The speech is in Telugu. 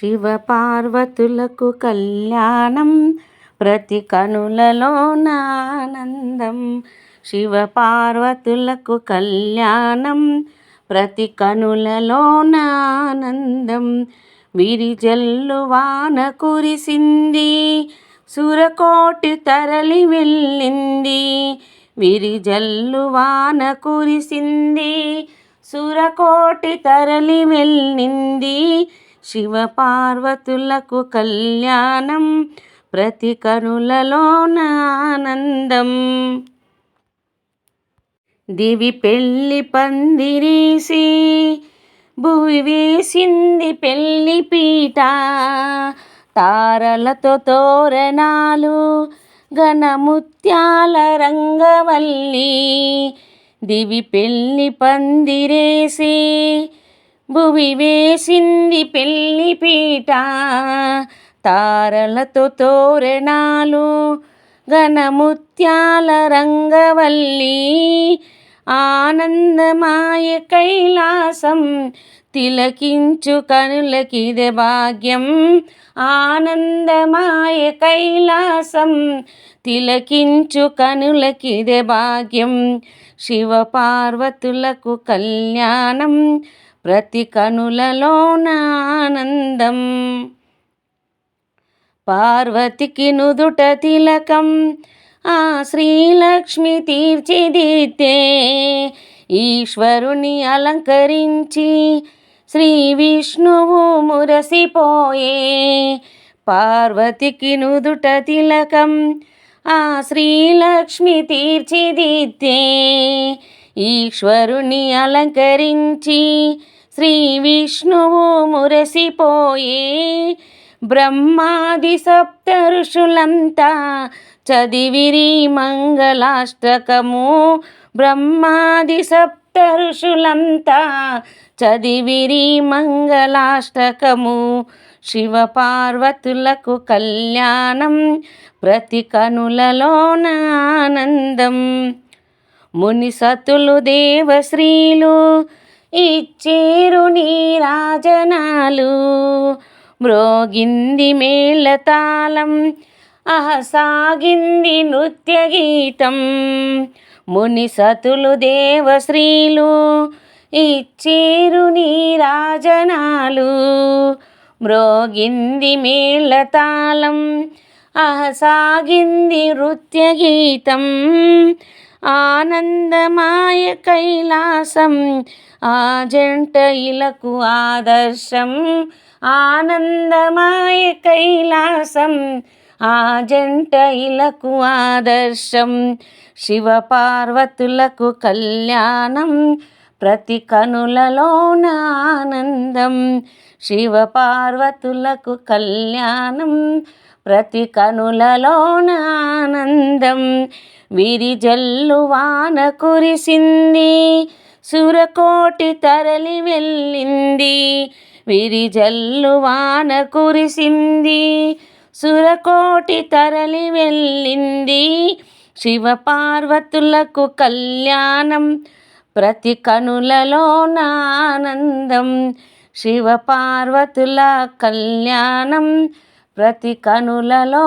శివ పార్వతులకు కళ్యాణం ప్రతి కనులలో నానందం. శివ పార్వతులకు కళ్యాణం ప్రతి కనులలో నానందం. విరిజల్లు వాన కురిసింది సురకోటి తరలి వెళ్ళింది. విరిజల్లు వాన కురిసింది సురకోటి తరలి వెళ్ళింది. శివ పార్వతులకు కళ్యాణం ప్రతి కనులలోనానందం దివి పెళ్ళి పందిరేసి భువి వేసింది పెళ్ళి పీట. తారలతో తోరణాలు ఘనముత్యాల రంగవల్లి. దివి పెళ్ళి పందిరేసి భువి వేసింది పెళ్ళి పీట తారలతో తోరణాలు ఘనముత్యాల రంగవల్లి ఆనందమాయ కైలాసం తిలకించు కనులకిదే భాగ్యం. ఆనందమాయ కైలాసం తిలకించు కనులకిదే భాగ్యం. శివ పార్వతులకు కళ్యాణం ప్రతి కనులలోనానందం పార్వతికి నుదుట తిలకం ఆ శ్రీలక్ష్మి తీర్చిదిద్దే. ఈశ్వరుని అలంకరించి శ్రీ విష్ణువు మురసిపోయే. పార్వతికి నుదుట తిలకం ఆ శ్రీలక్ష్మి తీర్చిదిద్దే. ఈశ్వరుని అలంకరించి శ్రీ విష్ణువు మురసిపోయే బ్రహ్మాది సప్త ఋషులంతా చదివిరి మంగళాష్టకము. బ్రహ్మాది సప్త ఋషులంతా చదివిరి మంగళాష్టకము. శివ పార్వతులకు కళ్యాణం ప్రతి కనులలోనానందం ముని సతులు దేవశ్రీలు ఇచ్చేరు నీరాజనాలు మ్రోగింది మేళతాళం అహసాగింది నృత్య గీతం. ముని సతులు దేవశ్రీలు ఇచ్చేరు నీరాజనాలు మ్రోగింది మేళతాళం అహసాగింది నృత్య గీతం. ఆనందమాయ కైలాసం ఆ జంట ఇలకు ఆదర్శం. ఆనందమాయ కైలాసం ఆ జంట ఇలకు ఆదర్శం. శివ పార్వతులకు కళ్యాణం ప్రతి కనులలోనానందం శివ పార్వతులకు కళ్యాణం ప్రతి కనులలోనానందం విరిజల్లు వాన కురిసింది. సురకోటి తరలి వెళ్ళింది. విరిజల్లు వాన కురిసింది. సురకోటి తరలి వెళ్ళింది. శివ పార్వతులకు కళ్యాణం. ప్రతి కనులలోనానందం శివ పార్వతుల కళ్యాణం. ప్రతి కనులలోనానందం.